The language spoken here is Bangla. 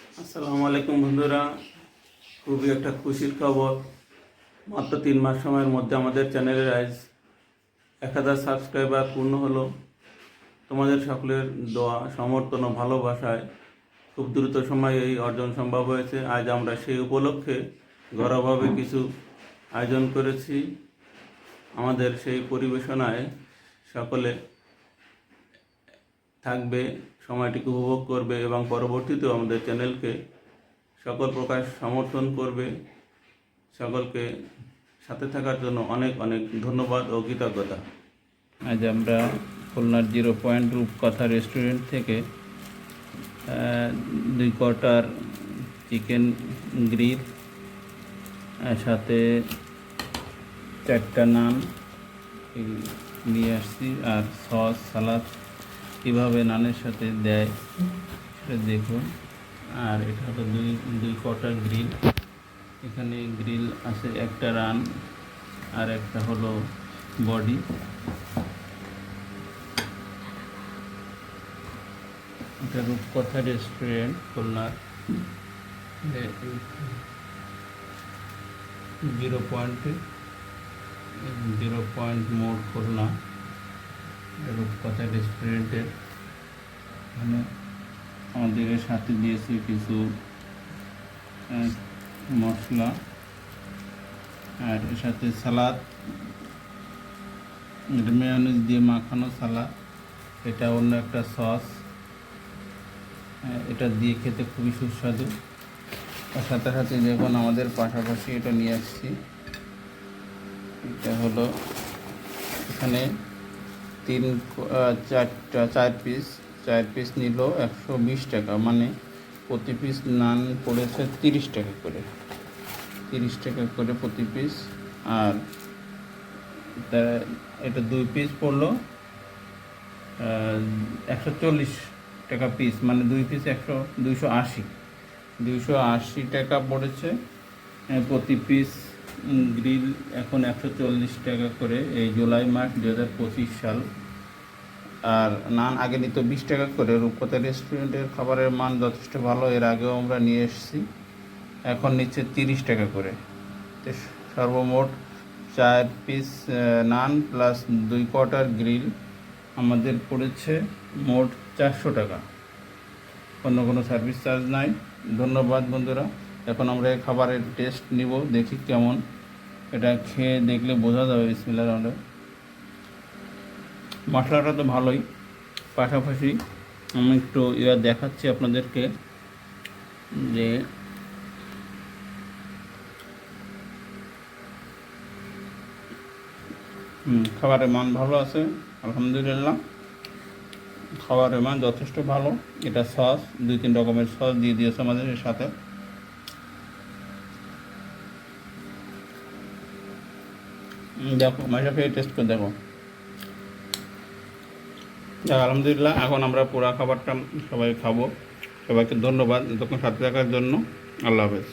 আসসালামু আলাইকুম বন্ধুরা। খুবই একটা খুশির খবর। মাত্র তিন মাস সময়ের মধ্যে আমাদের চ্যানেলের আজ এক হাজার সাবস্ক্রাইবার পূর্ণ হলো। তোমাদের সকলের দোয়া, সমর্থন ও ভালোবাসায় খুব দ্রুত সময়ে এই অর্জন সম্ভব হয়েছে। আজ আমরা সেই উপলক্ষে ঘরোয়াভাবে কিছু আয়োজন করেছি। আমাদের সেই পরিবেশনায় সকলে থাকবে। সময়টিকে উপভোগ করবে এবং পরবর্তীতেও আমাদের চ্যানেলকে সকল প্রকার সমর্থন করবে। সকলকে সাথে থাকার জন্য অনেক অনেক ধন্যবাদ ও কৃতজ্ঞতা। আজ আমরা খুলনার জিরো পয়েন্ট রূপকথা রেস্টুরেন্ট থেকে দুই কোয়ার্টার চিকেন গ্রিল সাথে চারটা নান নিয়ে আসছি, আর সস, সালাদ। কীভাবে নানের সাথে দেয় সেটা দেখুন। আর এটা হলো দুই দুই কটা গ্রিল। এখানে গ্রিল আছে, একটা রান আর একটা হলো বডি। এটা রূপকথা রেস্টুরেন্ট, খুলনার। জিরো পয়েন্ট জিরো পয়েন্ট মোড় খুলনা। রূপকথা রেস্টুরেন্টের এখানে আমাদের সাথে দিয়েছি কিছু মশলা আর এর সাথে সালাদ। এটা মেয়নিজ দিয়ে মাখানো সালাদ। এটা অন্য একটা সস এটা দিয়ে খেতে খুবই সুস্বাদু। তার সাথে সাথে দেখুন আমাদের পাশাপাশি এটা নিয়ে আসছি। এটা হলো এখানে তিন চারটা, চার পিস চার পিস নিল একশো বিশ টাকা। মানে প্রতি পিস নান পড়েছে তিরিশ টাকা করে। তিরিশ টাকা করে প্রতি পিস আর এটা দুই পিস পড়ল একশো চল্লিশ টাকা পিস মানে দুই পিস একশো, দুইশো আশি। দুইশো আশি টাকা পড়েছে প্রতি পিস গ্রিল এখন একশো চল্লিশ টাকা করে, এই জুলাই মাস দু হাজার পঁচিশ সাল। আর নান আগে নিত বিশ টাকা করে, রূপকথা রেস্টুরেন্টের খাবারের মান যথেষ্ট ভালো, এর আগেও আমরা নিয়ে এসেছি। এখন নিচ্ছে তিরিশ টাকা করে। সর্বমোট চার পিস নান প্লাস দুই কোয়ার্টার গ্রিল আমাদের পড়েছে মোট চারশো টাকা। অন্য কোনো সার্ভিস চার্জ নাই। ধন্যবাদ বন্ধুরা। এখন আমরা এই খাবারের টেস্ট নিব, দেখি কেমন। এটা খেয়ে দেখলে বোঝা যাবে, বিসমিল্লাহ রহমান মশলাটা তো ভালোই, পাশাপাশি আমি একটু এবার দেখাচ্ছি আপনাদেরকে যে খাবারের মান ভালো আছে, আলহামদুলিল্লাহ। খাবারের মান যথেষ্ট ভালো, এটা সস দুই তিন রকমের সস দিয়ে দিয়েছে আমাদের সাথে। দেখো মাইশা খেয়ে টেস্ট করে দেখো, আলহামদুলিল্লাহ, এখন আমরা পুরা খাবারটা সবাই খাব। সবাইকে ধন্যবাদ, এতক্ষণ সাথে থাকার জন্য। আল্লাহ হাফেজ।